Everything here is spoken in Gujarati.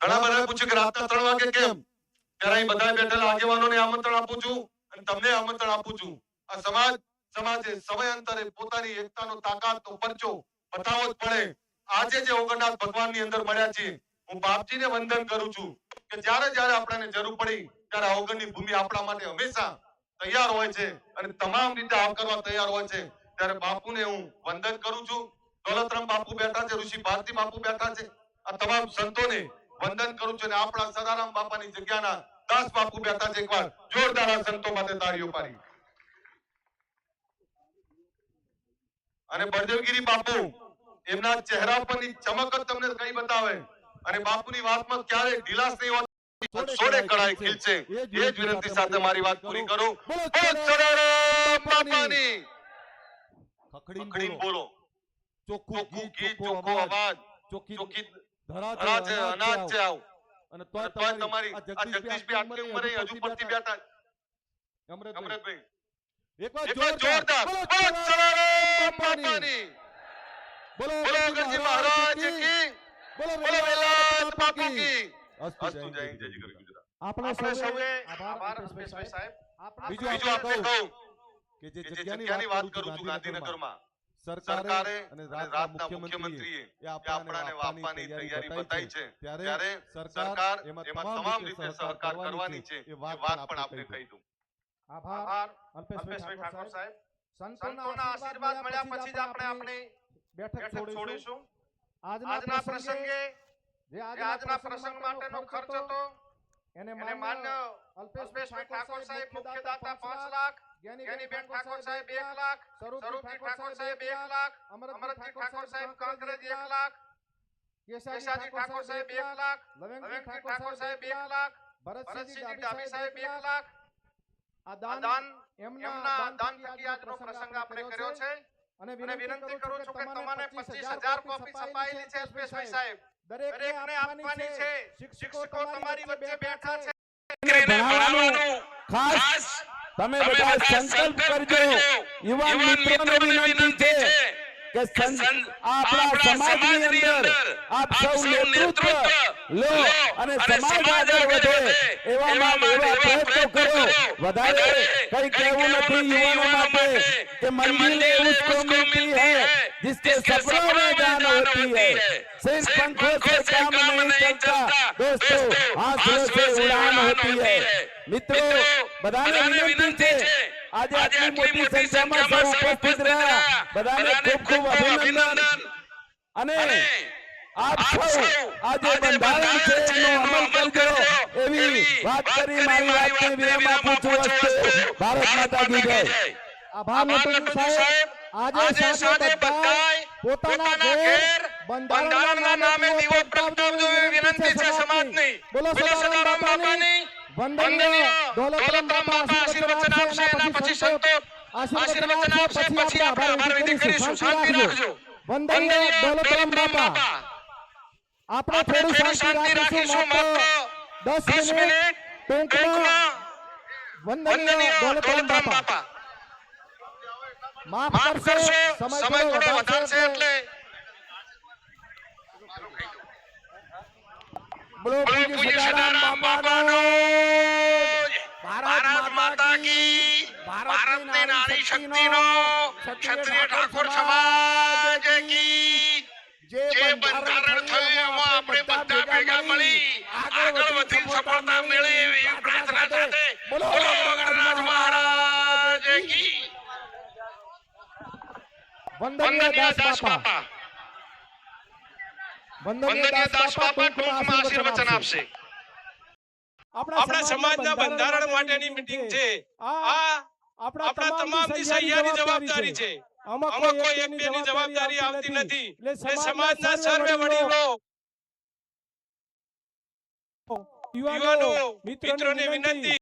ઘણા બધા પૂછ્યું કે રાતના ત્રણ વાગે કેમ? ત્યારે અહીં બધા બેઠેલા આગેવાનોને આમંત્રણ આપું છું અને તમને આમંત્રણ આપું છું. આ સમાજ સમાજે સમયાંતરે પોતાની એકતાનો તાકાતનો પરચો બતાવવો જ પડે. આજે જે ઓગણનાથ ભગવાનની અંદર મળ્યા છે હું બાપજીને વંદન કરું છું કે જ્યારે જ્યારે આપણને જરૂર પડી ત્યારે ઓગણની ભૂમિ આપણા માટે હંમેશા તૈયાર હોય છે અને તમામ રીતે આવકારવા તૈયાર હોય છે. ત્યારે બાપુને હું વંદન કરું છું. દોલતરામ બાપુ બેઠા છે ઋષિ ભારતી બાપુ બેઠા છે. આ તમામ સંતોને વંદન કરું છું અને આપણા સદારામ બાપાની જગ્યાના દાસ બાપુ બેઠા છે એકવાર. જોરદાર આ સંતો માટે તાળીઓ પાડી અને બળદેવગીરી બાપુ એમના ચહેરા પરની ચમક જ તમને કઈ બતાવે. અને બાપુની વાતમાં ક્યારે ઢીલાસ નહીં હોતી. સોળે કળાએ ખીલશે. એ જ વિનંતી સાથે મારી વાત પૂરી કરું. બાપાની. ખખડીને બોલો. ચોખ્ખું ગીત, ચોખ્ખો અવાજ, ચોખ્ખી ધરા છે, અનાજ છે આવ. અને તોય તમારી આ જગદીશભાઈ આટલી ઉંમરે હજુ પડતી બેઠા અમૃતભાઈ, એકવાર જોરદાર. બોલો સદારામ બાપાની. બોલો બોલો ગણજી મહારાજ કી. બોલો બોલો વેલાત બાપુ કી. અસ્તુ જય જય જય ગુજરાત. આપણે સૌએ આભાર અલ્પેશભાઈ સાહેબ બીજું બીજું કહું કે જે જગ્યાની વાત કરું છું ગાંધીનગરમાં સરકારે અને રાજના મુખ્યમંત્રીએ આપણાને આપવાની તૈયારી બતાવી છે. ત્યારે સરકાર એમાં તમામ રીતે સહકાર કરવાની છે. એ વાત પણ પણ આપણે કહી દઉં. આભાર. અલ્પેશભાઈ ઠાકોર સાહેબ. સંતોના આશીર્વાદ મળ્યા પછી જ આપણે આપણે બેઠક છોડીશું. આજના પ્રસંગે જે આજના પ્રસંગ માટેનો ખર્ચ હતો એને એને માન્ય અલ્પેશભાઈ ઠાકોર સાહેબ મુખ્ય દાતા લાખ જ્ઞાનીબેન ઠાકોર સાહેબ એક લાખ સ્વરૂપજી ઠાકોર સાહેબ એક લાખ અમરતજી ઠાકોર સાહેબ કાંકરેજ એક લાખ કેશાજી ઠાકોર સાહેબ એક લાખ લવેંગજી ઠાકોર સાહેબ એક લાખ ભરતસિંહજી ડાબી સાહેબ એક લાખ. આ દાન એમના દાન થકી આજનો પ્રસંગ આપણે કર્યો છે. અને વિનંતી કરું છું કે તમને પચીસ હજાર કોપી છપાયેલી છે અલ્પેશભાઈ. સાહેબ. દરેકને આપવાની છે શિક્ષકો તમારી વચ્ચે બેઠા છે સંકલ્પ કરજો. યુવાન અને સમાજ એવા પ્રયત્નો કરો. વધારે કઈ કહેવું નથી યુવાનો કે મંદિર એવું કોમ્યુનિટી હે જિસકે સપના મેં होती है सिर्फ पंखों से काम नहीं चलता दोस्तों हाथों से उड़ान होती है મિત્રો બધાને વિનંતી છે આજે આટલી મોટી સંખ્યામાં સૌ ઉપસ્થિત રહ્યા બધાને ખૂબ ખૂબ અભિનંદન અને આપ સૌ આજે બંધારણ છે એનો અમલ કરજો એવી વાત કરી મારી વાતને વિરામ આપું છું અસ્તુ ભારત માતા કી જય આભાર નટુજી સાહેબ આજે સાંજે બધાય પોતાના ઘેર બંધારણના નામે દીવો પ્રગટાવજો એવી વિનંતી છે સમાજની બોલો સદારામ બાપાની વંદનીય દોલતરામ બાપા આશીર્વચન આપશે એના પછી સંતો આશીર્વચન આપશે પછી આપણે આભાર વિધિ કરીશું શાંતિ રાખજો વંદનીય દોલતરામ બાપા આપણે થોડી શાંતિ રાખીશું માત્ર 10 મિનિટ ટૂંકમાં વંદનીય દોલતરામ બાપા માફ કરશો સમય થોડો વધારે છે એટલે બોલો પૂજ્ય સદારામ બાપાનો ભારત માતા કી ભારતની નારી શક્તિનો ક્ષત્રિય ઠાકોર સમાજ કી જે બંધારણ થયું એમાં આપણે બધા ભેગા મળી આગળ વધી સફળતા મળે એવી પ્રાર્થના સાથે બોલો ગણરાજ મહારાજ કી વંદનીય દાસ બાપા. વંદનીય દાસ બાપા ટૂંકમાં આશીર્વચન આપશે. આપણા સમાજના બંધારણ માટેની મીટિંગ છે. આ આપણા તમામની સહિયારી જવાબદારી છે. આમાં કોઈ એક બેની જવાબદારી આવતી નથી. એટલે સમાજના સર્વે વડીલો યુવાનો મિત્રોને વિનંતી.